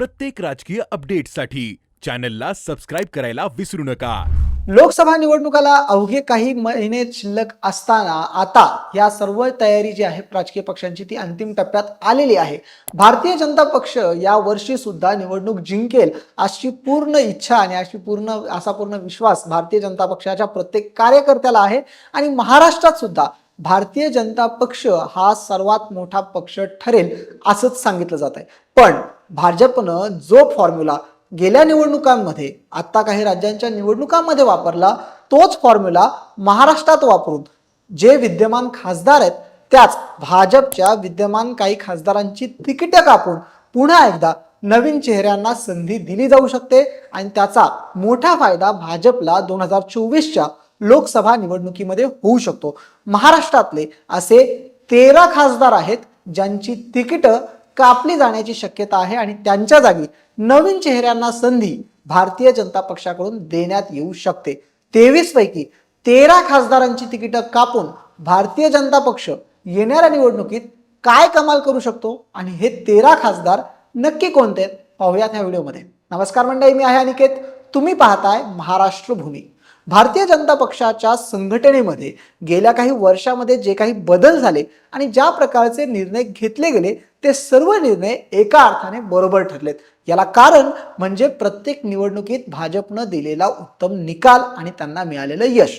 प्रत्येक राजकीय अपडेटसाठी चॅनलला सबस्क्राईब करायला विसरू नका. लोकसभा निवडणुकाला अवघे काही महिने शिल्लक असताना आता या सर्व तयारी जी आहे राजकीय पक्षांची ती अंतिम टप्प्यात आलेली आहे. भारतीय जनता पक्ष या वर्षी सुद्धा निवडणूक जिंकेल अशी पूर्ण इच्छा आणि अशी पूर्ण असा पूर्ण विश्वास भारतीय जनता पक्षाच्या प्रत्येक कार्यकर्त्याला आहे. आणि महाराष्ट्रात सुद्धा भारतीय जनता पक्ष हा सर्वात मोठा पक्ष ठरेल असंच सांगितलं जात आहे. पण भाजपनं जो फॉर्म्युला गेल्या निवडणुकांमध्ये आत्ता काही राज्यांच्या निवडणुकांमध्ये वापरला तोच फॉर्म्युला महाराष्ट्रात वापरून जे विद्यमान खासदार आहेत त्याच भाजपच्या विद्यमान काही खासदारांची तिकिटं कापून पुन्हा एकदा नवीन चेहऱ्यांना संधी दिली जाऊ शकते आणि त्याचा मोठा फायदा भाजपला दोन हजार चोवीसच्या लोकसभा निवडणुकीमध्ये होऊ शकतो. महाराष्ट्रातले असे तेरा खासदार आहेत ज्यांची तिकीटं कापली जाण्याची शक्यता आहे आणि त्यांच्या जागी नवीन चेहऱ्यांना संधी भारतीय जनता पक्षाकडून देण्यात येऊ शकते. तेवीस पैकी तेरा खासदारांची तिकीटं कापून भारतीय जनता पक्ष येणाऱ्या निवडणुकीत काय कमाल करू शकतो? आणि हे तेरा खासदार नक्की कोणते पाहूयात ह्या व्हिडिओमध्ये. नमस्कार मंडळी मी आहे अनिकेत. तुम्ही पाहताय महाराष्ट्र भूमी. भारतीय जनता पक्षाच्या संघटनेमध्ये गेल्या काही वर्षामध्ये जे काही बदल झाले आणि ज्या प्रकारचे निर्णय घेतले गेले ते सर्व निर्णय एका अर्थाने बरोबर ठरलेत. याला कारण म्हणजे प्रत्येक निवडणुकीत भाजपनं दिलेला उत्तम निकाल आणि त्यांना मिळालेलं यश.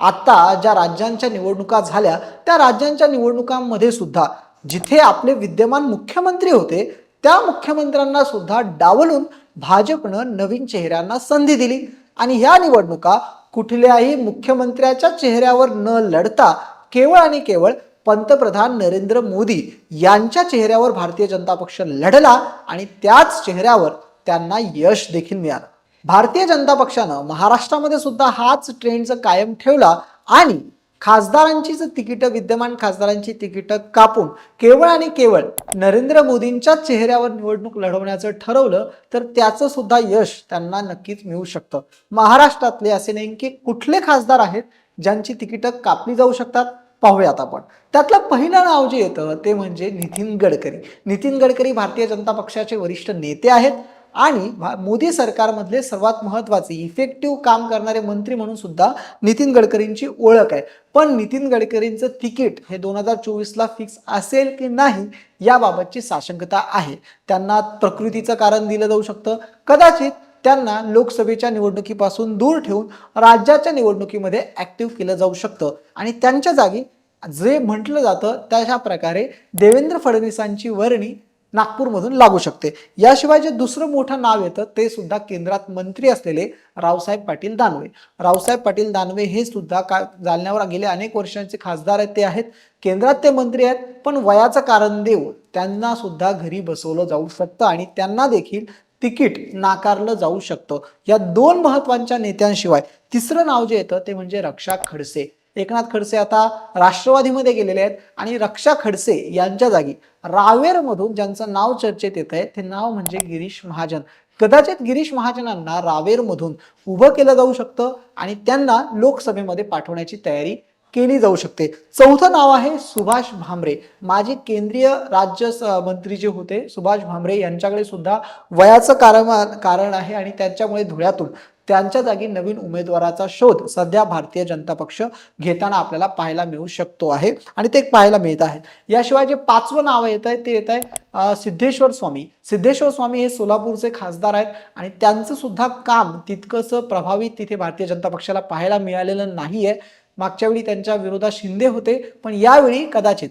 आता ज्या राज्यांच्या निवडणुका झाल्या त्या राज्यांच्या निवडणुकांमध्ये सुद्धा जिथे आपले विद्यमान मुख्यमंत्री होते त्या मुख्यमंत्र्यांना सुद्धा डावलून भाजपनं नवीन चेहऱ्यांना संधी दिली आणि ह्या निवडणुका कुठल्याही मुख्यमंत्र्याच्या चेहऱ्यावर न लढता केवळ आणि केवळ पंतप्रधान नरेंद्र मोदी यांच्या चेहऱ्यावर भारतीय जनता पक्ष लढला आणि त्याच चेहऱ्यावर त्यांना यश देखील मिळालं. भारतीय जनता पक्षानं महाराष्ट्रामध्ये सुद्धा हाच ट्रेंडचं कायम ठेवला आणि खासदारांची जर तिकीटं विद्यमान खासदारांची तिकीटं कापून केवळ आणि केवळ नरेंद्र मोदींच्या चेहऱ्यावर निवडणूक लढवण्याचं ठरवलं तर त्याचं सुद्धा यश त्यांना नक्कीच मिळू शकतं. महाराष्ट्रातले असे नेमके कुठले खासदार आहेत ज्यांची तिकीटं कापली जाऊ शकतात? पाहूयात आपण. त्यातलं पहिलं नाव जे येतं ते म्हणजे नितीन गडकरी. नितीन गडकरी भारतीय जनता पक्षाचे वरिष्ठ नेते आहेत. आणि मोदी सरकारमधले सर्वात महत्त्वाचे इफेक्टिव्ह काम करणारे मंत्री म्हणून सुद्धा नितीन गडकरींची ओळख आहे. पण नितीन गडकरींचं तिकीट हे दोन हजार चोवीसला फिक्स असेल की नाही याबाबतची साशंकता आहे. त्यांना प्रकृतीचं कारण दिलं जाऊ शकतं. कदाचित त्यांना लोकसभेच्या निवडणुकीपासून दूर ठेवून राज्याच्या निवडणुकीमध्ये ऍक्टिव्ह केलं जाऊ शकतं. आणि त्यांच्या जागी जे म्हटलं जातं त्याच्या प्रकारे देवेंद्र फडणवीसांची वर्णी नागपूरमधून लागू शकते. याशिवाय जे दुसरं मोठं नाव येतं ते सुद्धा केंद्रात मंत्री असलेले रावसाहेब पाटील दानवे. रावसाहेब पाटील दानवे हे सुद्धा का जालन्यावर गेले अनेक वर्षांचे खासदार आहेत ते आहेत. केंद्रात ते मंत्री आहेत पण वयाचं कारण देऊ त्यांना सुद्धा घरी बसवलं जाऊ शकतं आणि त्यांना देखील तिकीट नाकारलं जाऊ शकतं. या दोन महत्त्वाच्या नेत्यांशिवाय तिसरं नाव जे येतं ते म्हणजे रक्षा खडसे. एकनाथ खडसे आता राष्ट्रवादीमध्ये गेलेले आहेत. आणि रक्षा खडसे यांच्या जागी रावेरमधून ज्यांचं नाव चर्चेत येत आहे ते नाव म्हणजे गिरीश महाजन. कदाचित गिरीश महाजनांना रावेरमधून उभं केलं जाऊ शकतं आणि त्यांना लोकसभेमध्ये पाठवण्याची तयारी केली जाऊ शकते. चौथं नाव आहे सुभाष भामरे. माजी केंद्रीय राज्य स- मंत्री जे होते सुभाष भामरे यांच्याकडे सुद्धा वयाचं कारण कारण आहे आणि त्यांच्यामुळे धुळ्यातून त्यांच्या जागी नवीन उमेदवाराचा शोध सध्या भारतीय जनता पक्ष घेताना आपल्याला पाहायला मिळू शकतो आहे. आणि ते पाहायला मिळत आहे याशिवाय जे पाचवं नाव येत आहे ते येत आहे सिद्धेश्वर स्वामी. सिद्धेश्वर स्वामी हे सोलापूरचे खासदार आहेत आणि त्यांचं सुद्धा काम तितकंसं प्रभावित तिथे भारतीय जनता पक्षाला पाहायला मिळालेलं नाही आहे मागच्या वेळी त्यांच्या विरोधात शिंदे होते पण यावेळी कदाचित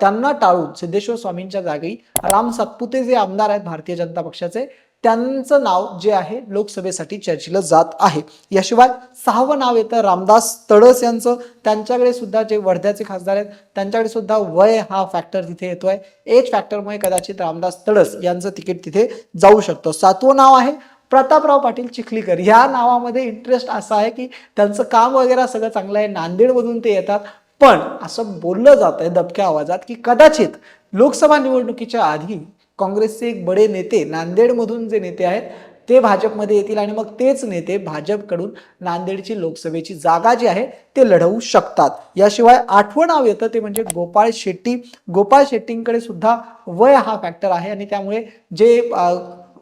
त्यांना टाळून सिद्धेश्वर स्वामींच्या जागी राम सातपुते जे आमदार आहेत भारतीय जनता पक्षाचे त्यांचं नाव जे आहे लोकसभेसाठी चर्चेलं जात आहे. याशिवाय सहावं नाव येतं रामदास तडस यांचं. त्यांच्याकडे सुद्धा जे वर्ध्याचे खासदार आहेत त्यांच्याकडे सुद्धा वय हा फॅक्टर तिथे येतोय. एज फॅक्टरमुळे कदाचित रामदास तडस यांचं तिकीट तिथे जाऊ शकतं. सातवं नाव आहे प्रतापराव पाटील चिखलीकर. या नावामध्ये इंटरेस्ट असा आहे की त्यांचं काम वगैरे सगळं चांगलं आहे नांदेडमधून ते येतात. पण असं बोललं जात आहे दबक्या आवाजात की कदाचित लोकसभा निवडणुकीच्या आधी काँग्रेसचे एक बडे नेते नांदेडमधून जे नेते आहेत ते भाजपमध्ये येतील आणि मग तेच नेते भाजपकडून नांदेडची लोकसभेची जागा जी आहे ते लढवू शकतात. याशिवाय आठवं नाव येतं ते म्हणजे गोपाळ शेट्टी. गोपाळ शेट्टींकडे सुद्धा वय हा फॅक्टर आहे आणि त्यामुळे जे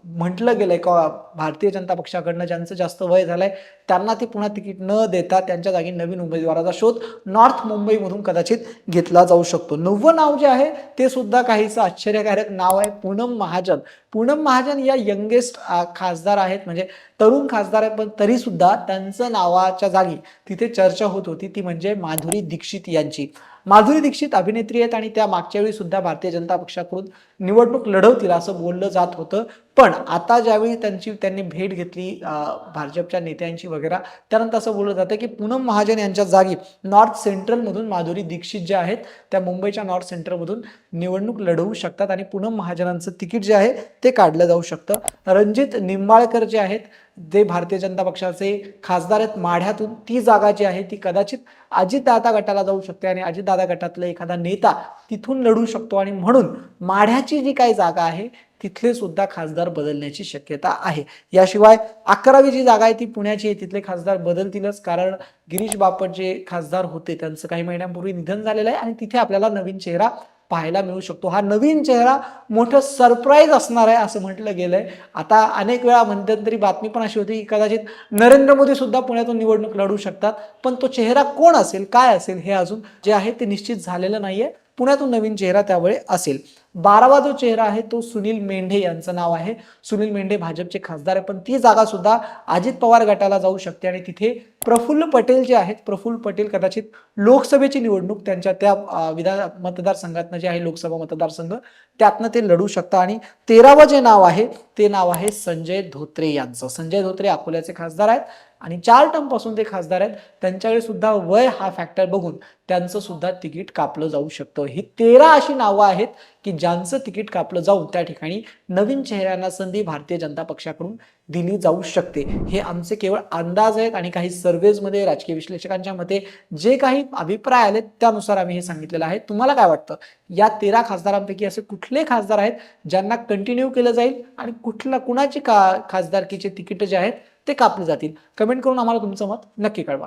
म्हटलं गेलंय का भारतीय जनता पक्षाकडनं ज्यांचं जास्त वय झालंय त्यांना ते पुन्हा तिकीट न देता त्यांच्या जागी नवीन उमेदवाराचा शोध नॉर्थ मुंबईमधून कदाचित घेतला जाऊ शकतो. नववं नाव जे आहे ते सुद्धा काहीसं आश्चर्यकारक नाव आहे पूनम महाजन. पूनम महाजन या यंगेस्ट खासदार आहेत म्हणजे तरुण खासदार आहेत पण तरी सुद्धा त्यांचं नावाच्या जागी तिथे चर्चा होत होती ती म्हणजे माधुरी दीक्षित यांची. माधुरी दीक्षित अभिनेत्री आहेत आणि त्या मागच्या वेळी सुद्धा भारतीय जनता पक्षाकडून निवडणूक लढवतील असं बोललं जात होतं. पण आता ज्यावेळी त्यांची त्यांनी भेट घेतली भाजपच्या नेत्यांची वगैरे त्यानंतर असं बोललं जातं की पूनम महाजन यांच्या जागी नॉर्थ सेंट्रलमधून माधुरी दीक्षित ज्या आहेत त्या मुंबईच्या नॉर्थ सेंट्रलमधून निवडणूक लढवू शकतात आणि पूनम महाजनांचं तिकीट जे आहे ते काढलं जाऊ शकतं. रणजित निंबाळकर जे आहेत जे भारतीय जनता पक्षाचे खासदार आहेत. माढ्यातून ती जागा जी आहे ती कदाचित अजितदादा गटाला जाऊ शकते आणि अजितदादा गटातला एखादा नेता तिथून लढू शकतो. आणि म्हणून माढ्याची जी काही जागा आहे तिथले सुद्धा खासदार बदलण्याची शक्यता आहे. याशिवाय अकरावी जी जागा आहे ती पुण्याची आहे. तिथले खासदार बदलतीलच. कारण गिरीश बापट जे खासदार होते. त्यांचं काही महिन्यांपूर्वी निधन झालेलं आहे आणि तिथे आपल्याला नवीन चेहरा पाहायला मिळू शकतो. हा नवीन चेहरा मोठं सरप्राईज असणार आहे असं म्हटलं गेलंय. आता अनेक वेळा मध्यंतरी बातमी पण अशी होती की कदाचित नरेंद्र मोदी सुद्धा पुण्यातून निवडणूक लढू शकतात. पण तो चेहरा कोण असेल काय असेल हे अजून जे आहे ते निश्चित झालेलं नाहीये. पुण्यातून नवीन चेहरा त्यावेळी असेल. बारावा जो चेहरा आहे तो सुनील मेंढे यांचं नाव आहे. सुनील मेंढे भाजपचे खासदार आहे पण ती जागा सुद्धा अजित पवार गटाला जाऊ शकते आणि तिथे प्रफुल्ल पटेल जे आहेत प्रफुल्ल पटेल कदाचित लोकसभेची निवडणूक त्यांच्या त्या विधान मतदारसंघातनं जे आहे लोकसभा मतदारसंघ त्यातनं ते लढू शकतात आणि तेरावं जे नाव आहे ते नाव आहे संजय धोत्रे यांचं. संजय धोत्रे अकोल्याचे खासदार आहेत. आणि चार टर्मपासून ते खासदार आहेत त्यांच्याकडे सुद्धा वय हा फॅक्टर बघून त्यांचं सुद्धा तिकीट कापलं जाऊ शकतं. ही तेरा अशी नावं आहेत की ज्यांचं तिकीट कापलं जाऊन त्या ठिकाणी नवीन चेहऱ्यांना संधी भारतीय जनता पक्षाकडून दिली जाऊ शकते. हे आमचे केवळ अंदाज आहेत आणि काही सर्वेजमध्ये राजकीय विश्लेषकांच्या मते जे काही अभिप्राय आले त्यानुसार आम्ही हे सांगितलेलं आहे. तुम्हाला काय वाटतं? या तेरा खासदारांपैकी असे कुठले खासदार आहेत ज्यांना कंटिन्यू केलं जाईल आणि कुठला कुणाची का खासदारकीचे तिकीट जे आहेत ते कापले जातील? कमेंट करून आम्हाला तुमचं मत नक्की कळवा.